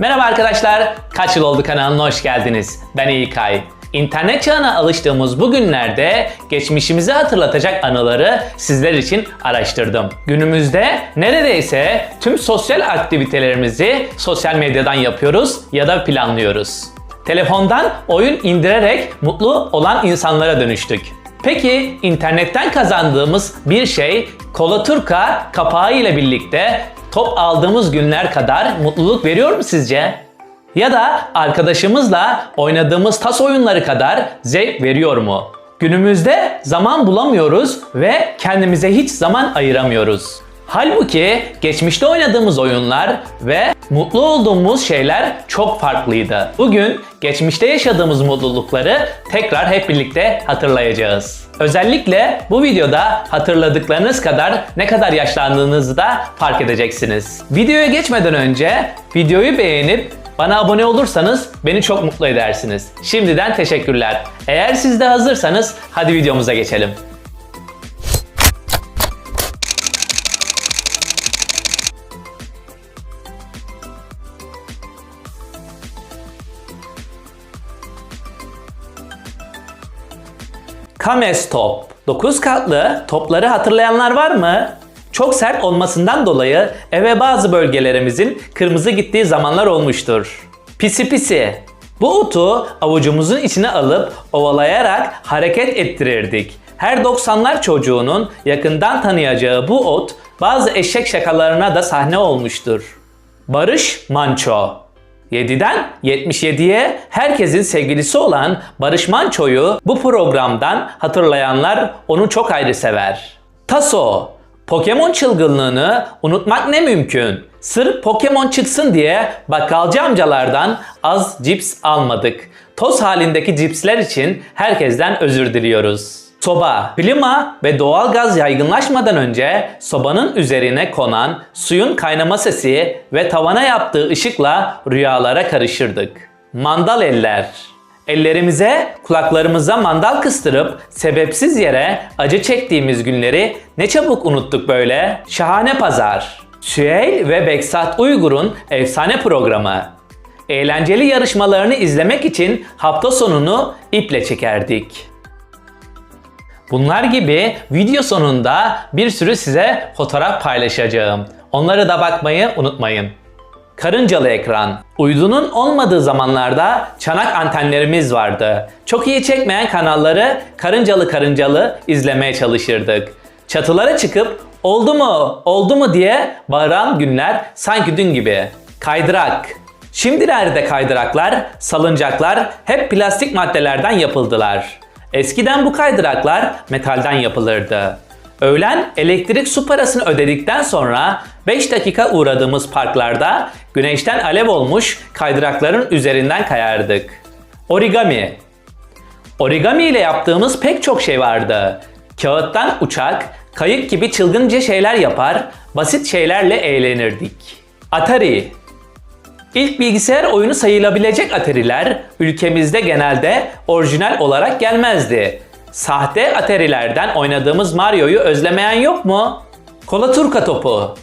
Merhaba arkadaşlar, kaç yıl oldu kanalına hoş geldiniz. Ben İlkay. İnternet çağına alıştığımız bu günlerde geçmişimizi hatırlatacak anıları sizler için araştırdım. Günümüzde neredeyse tüm sosyal aktivitelerimizi sosyal medyadan yapıyoruz ya da planlıyoruz. Telefondan oyun indirerek mutlu olan insanlara dönüştük. Peki internetten kazandığımız bir şey Kolaturka kapağı ile birlikte top aldığımız günler kadar mutluluk veriyor mu sizce? Ya da arkadaşımızla oynadığımız tas oyunları kadar zevk veriyor mu? Günümüzde zaman bulamıyoruz ve kendimize hiç zaman ayıramıyoruz. Halbuki geçmişte oynadığımız oyunlar ve mutlu olduğumuz şeyler çok farklıydı. Bugün geçmişte yaşadığımız mutlulukları tekrar hep birlikte hatırlayacağız. Özellikle bu videoda hatırladıklarınız kadar ne kadar yaşlandığınızı da fark edeceksiniz. Videoya geçmeden önce videoyu beğenip bana abone olursanız beni çok mutlu edersiniz. Şimdiden teşekkürler. Eğer siz de hazırsanız hadi videomuza geçelim. Kames top. 9 katlı topları hatırlayanlar var mı? Çok sert olmasından dolayı eve bazı bölgelerimizin kırmızı gittiği zamanlar olmuştur. Pisi pisi. Bu otu avucumuzun içine alıp ovalayarak hareket ettirirdik. Her 90'lar çocuğunun yakından tanıyacağı bu ot bazı eşek şakalarına da sahne olmuştur. Barış Manço 7'den 77'ye herkesin sevgilisi olan Barış Manço'yu bu programdan hatırlayanlar onu çok ayrı sever. Taso Pokemon çılgınlığını unutmak ne mümkün. Sırf Pokemon çıksın diye bakkalcı amcalardan az cips almadık. Toz halindeki cipsler için herkesten özür diliyoruz. Soba, klima ve doğal gaz yaygınlaşmadan önce sobanın üzerine konan suyun kaynama sesi ve tavana yaptığı ışıkla rüyalara karışırdık. Mandal eller. Ellerimize, kulaklarımıza mandal kıstırıp sebepsiz yere acı çektiğimiz günleri ne çabuk unuttuk böyle. Şahane Pazar. Süheyl ve Beksat Uygur'un efsane programı. Eğlenceli yarışmalarını izlemek için hafta sonunu iple çekerdik. Bunlar gibi video sonunda bir sürü size fotoğraf paylaşacağım. Onlara da bakmayı unutmayın. Karıncalı ekran. Uydunun olmadığı zamanlarda çanak antenlerimiz vardı. Çok iyi çekmeyen kanalları karıncalı karıncalı izlemeye çalışırdık. Çatılara çıkıp oldu mu oldu mu diye bağıran günler sanki dün gibi. Kaydırak. Şimdilerde kaydıraklar, salıncaklar hep plastik maddelerden yapıldılar. Eskiden bu kaydıraklar metalden yapılırdı. Öğlen elektrik su parasını ödedikten sonra 5 dakika uğradığımız parklarda güneşten alev olmuş kaydırakların üzerinden kayardık. Origami Origami ile yaptığımız pek çok şey vardı. Kağıttan uçak, kayık gibi çılgınca şeyler yapar, basit şeylerle eğlenirdik. Atari İlk bilgisayar oyunu sayılabilecek Atari'ler ülkemizde genelde orijinal olarak gelmezdi. Sahte Atari'lerden oynadığımız Mario'yu özlemeyen yok mu? Kola Turka topu.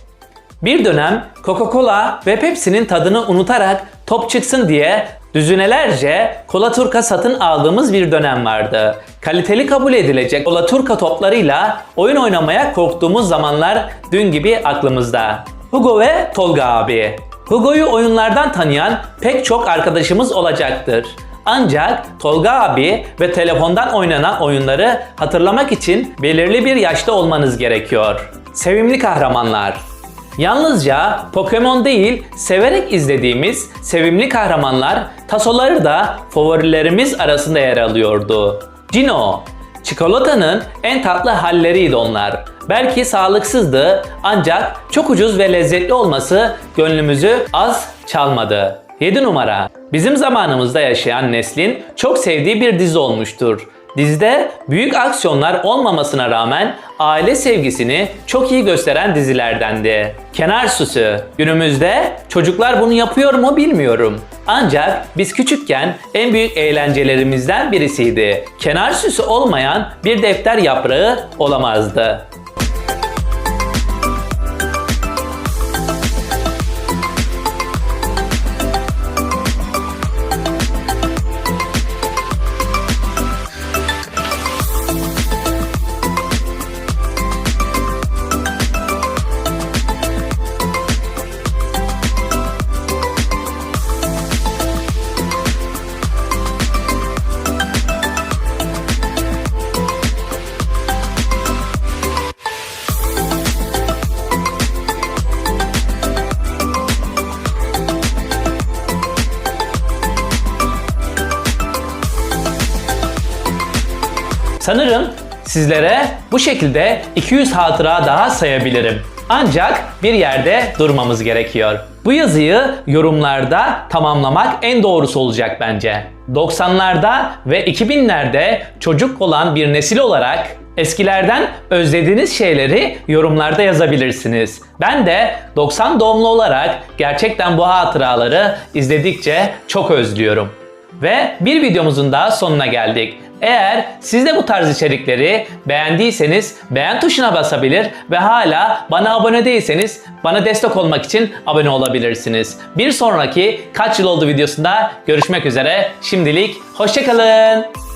Bir dönem Coca-Cola ve Pepsi'nin tadını unutarak top çıksın diye düzinelerce Kola Turka satın aldığımız bir dönem vardı. Kaliteli kabul edilecek Kola Turka toplarıyla oyun oynamaya korktuğumuz zamanlar dün gibi aklımızda. Hugo ve Tolga abi. Hugo'yu oyunlardan tanıyan pek çok arkadaşımız olacaktır. Ancak Tolga abi ve telefondan oynanan oyunları hatırlamak için belirli bir yaşta olmanız gerekiyor. Sevimli kahramanlar. Yalnızca Pokemon değil, severek izlediğimiz sevimli kahramanlar tasoları da favorilerimiz arasında yer alıyordu. Cino, çikolatanın en tatlı halleriydi onlar. Belki sağlıksızdı ancak çok ucuz ve lezzetli olması gönlümüzü az çalmadı. 7 numara. Bizim zamanımızda yaşayan neslin çok sevdiği bir dizi olmuştur. Dizide büyük aksiyonlar olmamasına rağmen aile sevgisini çok iyi gösteren dizilerdendi. Kenar Süsü. Günümüzde çocuklar bunu yapıyor mu bilmiyorum. Ancak biz küçükken en büyük eğlencelerimizden birisiydi. Kenar süsü olmayan bir defter yaprağı olamazdı. Sanırım sizlere bu şekilde 200 hatıra daha sayabilirim. Ancak bir yerde durmamız gerekiyor. Bu yazıyı yorumlarda tamamlamak en doğrusu olacak bence. 90'larda ve 2000'lerde çocuk olan bir nesil olarak eskilerden özlediğiniz şeyleri yorumlarda yazabilirsiniz. Ben de 90 doğumlu olarak gerçekten bu hatıraları izledikçe çok özlüyorum. Ve bir videomuzun daha sonuna geldik. Eğer siz de bu tarz içerikleri beğendiyseniz beğen tuşuna basabilir ve hala bana abone değilseniz bana destek olmak için abone olabilirsiniz. Bir sonraki kaç yıl oldu videosunda görüşmek üzere. Şimdilik hoşçakalın.